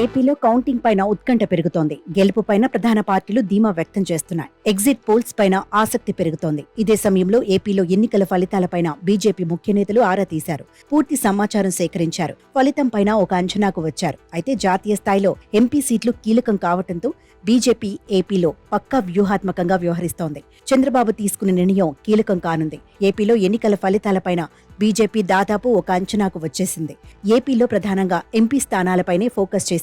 ఏపీలో కౌంటింగ్ పైన ఉత్కంఠ పెరుగుతోంది. గెలుపు పైన ప్రధాన పార్టీలు ధీమా వ్యక్తం చేస్తున్నాయి. ఎగ్జిట్ పోల్స్ పైన ఆసక్తి పెరుగుతోంది. ఇదే సమయంలో ఏపీలో ఎన్నికల ఫలితాలపైన బీజేపీ ముఖ్య నేతలు ఆరా తీశారు. పూర్తి సమాచారం సేకరించారు. ఫలితం పైన ఒక అంచనాకు వచ్చారు. అయితే జాతీయ స్థాయిలో ఎంపీ సీట్లు కీలకం కావటంతో బీజేపీ ఏపీలో పక్కా వ్యూహాత్మకంగా వ్యవహరిస్తోంది. చంద్రబాబు తీసుకున్న నిర్ణయం కీలకం కానుంది. ఏపీలో ఎన్నికల ఫలితాలపైన బీజేపీ దాదాపు ఒక అంచనాకు వచ్చేసింది. ఏపీలో ప్రధానంగా ఎంపీ స్థానాలపైనే ఫోకస్ చేసింది.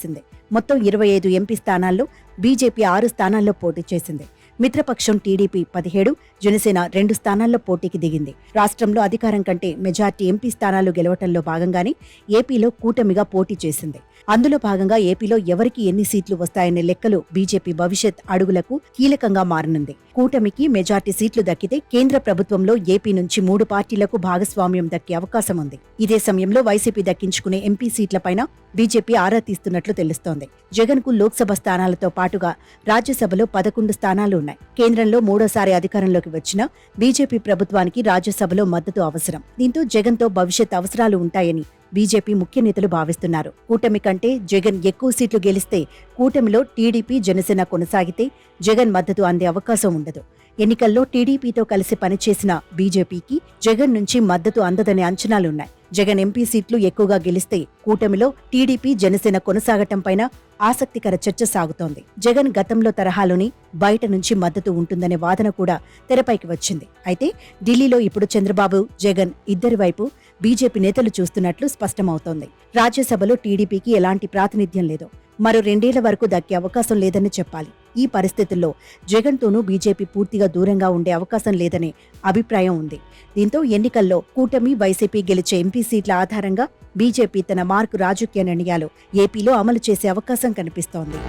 మొత్తం ఇరవై ఐదు ఎంపీ స్థానాల్లో బీజేపీ ఆరు స్థానాల్లో పోటీ చేసింది. మిత్రపక్షం టీడీపీ పదిహేడు జనసేన రెండు స్థానాల్లో పోటీకి దిగింది. రాష్ట్రంలో అధికారం కంటే మెజార్టీ ఎంపీ స్థానాలు గెలవటంలో భాగంగానే ఏపీలో కూటమిగా పోటీ చేసింది. అందులో భాగంగా ఏపీలో ఎవరికి ఎన్ని సీట్లు వస్తాయనే లెక్కలు బీజేపీ భవిష్యత్ అడుగులకు కీలకంగా మారనుంది. కూటమికి మెజార్టీ సీట్లు దక్కితే కేంద్ర ప్రభుత్వంలో ఏపీ నుంచి మూడు పార్టీలకు భాగస్వామ్యం దక్కే అవకాశం ఉంది. ఇదే సమయంలో వైసీపీ దక్కించుకునే ఎంపీ సీట్లపైన బీజేపీ ఆరా తీస్తున్నట్లు తెలుస్తోంది. జగన్కు లోక్సభ స్థానాలతో పాటుగా రాజ్యసభలో పదకొండు స్థానాలు ఉన్నాయి. కేంద్రంలో మూడోసారి అధికారంలోకి వచ్చిన బీజేపీ ప్రభుత్వానికి రాజ్యసభలో మద్దతు అవసరం. దీంతో జగన్తో భవిష్యత్ అవసరాలు ఉంటాయని బీజేపీ ముఖ్య నేతలు భావిస్తున్నారు. కూటమి కంటే జగన్ ఎక్కువ సీట్లు గెలిస్తే కూటమిలో టీడీపీ జనసేన కొనసాగితే జగన్ మద్దతు అందే అవకాశం ఉండదు. ఎన్నికల్లో టీడీపీతో కలిసి పనిచేసిన బీజేపీకి జగన్ నుంచి మద్దతు అందదనే అంచనాలున్నాయి. జగన్ ఎంపీ సీట్లు ఎక్కువగా గెలిస్తే కూటమిలో టీడీపీ జనసేన కొనసాగటం పైన ఆసక్తికర చర్చ సాగుతోంది. జగన్ గతంలో తరహాలోని బయట నుంచి మద్దతు ఉంటుందనే వాదన కూడా తెరపైకి వచ్చింది. అయితే ఢిల్లీలో ఇప్పుడు చంద్రబాబు జగన్ ఇద్దరి వైపు బీజేపీ నేతలు చూస్తున్నట్లు స్పష్టమవుతోంది. రాజ్యసభలో టీడీపీకి ఎలాంటి ప్రాతినిధ్యం లేదు. మరో రెండేళ్ళ వరకు దక్కే అవకాశం లేదని చెప్పాలి. ఈ పరిస్థితుల్లో జగన్తోనూ బీజేపీ పూర్తిగా దూరంగా ఉండే అవకాశం లేదనే అభిప్రాయం ఉంది. దీంతో ఎన్నికల్లో కూటమి వైసీపీ గెలిచే ఎంపీ సీట్ల ఆధారంగా బీజేపీ తన మార్కు రాజకీయ నిర్ణయాలు ఏపీలో అమలు చేసే అవకాశం కనిపిస్తోంది.